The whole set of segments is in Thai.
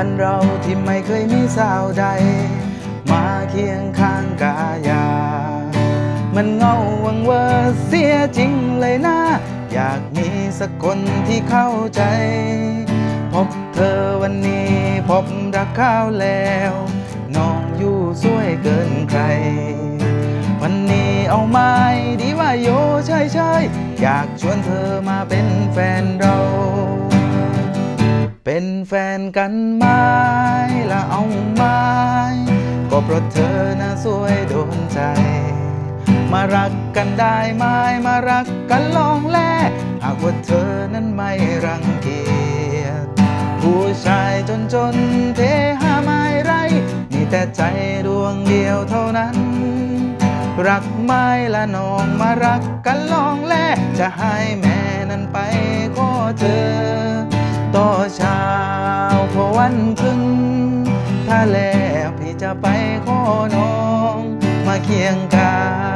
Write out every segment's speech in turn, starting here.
พันเราที่ไม่เคยมีสาวใด มาเคียงข้างกายา มันเงาวังเวอเสียจริงเลยนะ อยากมีสักคนที่เข้าใจ พบเธอวันนี้พบรักข้าวแล้วน้องอยู่สวยเกินใคร วันนี้เอาไม้ดีว่าโยใช่ใช่อยากชวนเธอมาเป็นแฟนเรา แฟนกันไหมละเอาไหมก็เพราะเธอน่ะสวยโดนใจ มารักกันได้ไหมมารักกันลองแลหากว่าเธอนั้นไม่รังเกียจผู้ชายจนจนเทหาไม่ไรมีแต่ใจดวงเดียวเท่านั้น รักไม่ละน้องมารักกันลองแลจะให้แม่นั้นไปขอเธอ วันขึ้นถ้าแล้วพี่จะไปขอน้อง มาเคียงกาย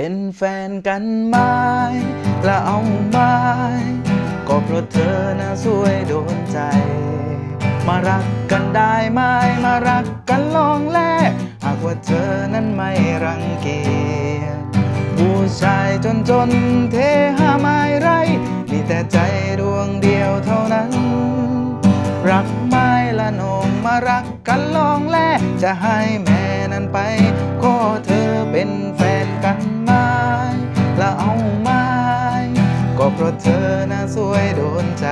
เป็นแฟนกันไหมและเอาไหมก็เพราะเธอน่ะสวยโดนใจ มารักกันได้ไหมมารักกันลองแลหากว่าเธอนั้นไม่รังเกียจผู้ชายจนจนเทหาไม่ไรมีแต่ใจดวงเดียวเท่านั้น รักไม่ละนองมารักกันลองแลจะให้แม่นั้นไปขอเธอเป็นแฟน เพราะเธอน่าสวยโดนใจ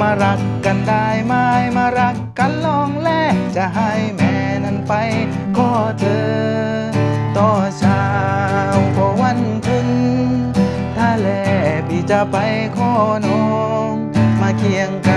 มารักกันได้ไหมมารักกันลองแลจะให้แม่นั้นไปขอเธอ ต่อเช้าพอวันขึ้น ถ้าแลพี่จะไปขอน้อง มาเคียงก